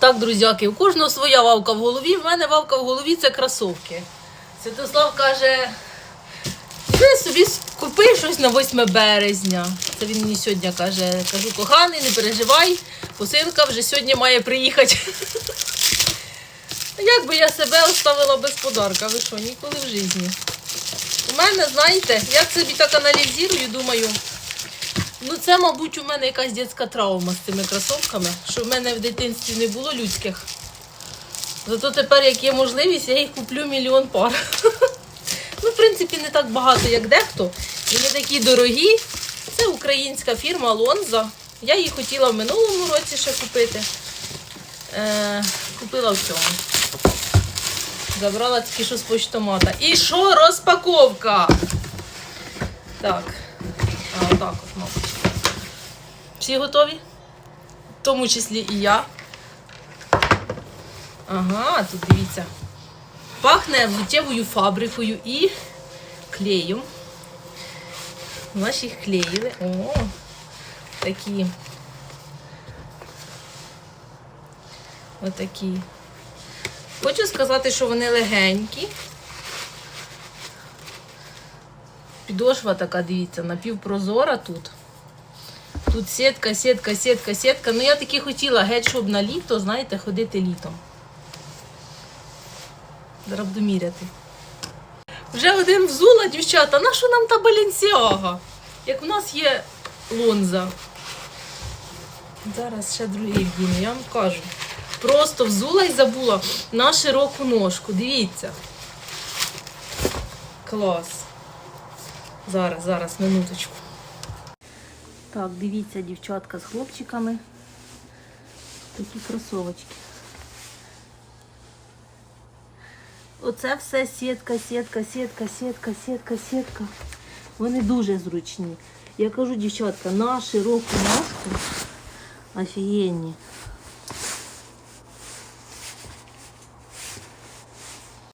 Так, друзяки, у кожного своя вавка в голові. В мене вавка в голові це кросовки. Святослав каже: ти собі купи щось на 8 березня. Це він мені сьогодні каже. Кажу, коханий, не переживай, посилка вже сьогодні має приїхати. Як би я себе оставила без подарка? Ви що, ніколи в житті. У мене, знаєте, я собі так аналізую, думаю. Ну, це, мабуть, у мене якась дитяча травма з цими кросовками, що в мене в дитинстві не було людських. Зато тепер, як є можливість, я їх куплю мільйон пар. Ну, в принципі, не так багато, як дехто. І не такі дорогі. Це українська фірма Лонза. Я її хотіла в минулому році ще купити. Е, купила в цьому. Забрала тільки що з почтомата. І що розпаковка? Так. Отак от, мабуть. Всі готові? В тому числі і я. Ага, тут дивіться. Пахне взуттєвою фабрикою і клеєм. Наші їх клеїли. О, такі. Отакі. Хочу сказати, що вони легенькі. Підошва така, дивіться, напівпрозора тут. Тут сітка, сітка, сітка, сітка. Ну я таки хотіла геть, щоб на літо, знаєте, ходити літом. Зараз буду міряти. Вже один взула, дівчата, на що нам та балінсіага? Як в нас є лонза. Зараз ще другий вдіну, я вам кажу. Просто взула і забула на широку ножку. Дивіться. Клас. Зараз, зараз, минуточку. Так, дивіться, дівчатка з хлопчиками. Такі кросовочки. Оце все сітка, сітка, сітка, сітка, сітка, сітка. Вони дуже зручні. Я кажу, дівчатка, на широку ножку офігенні.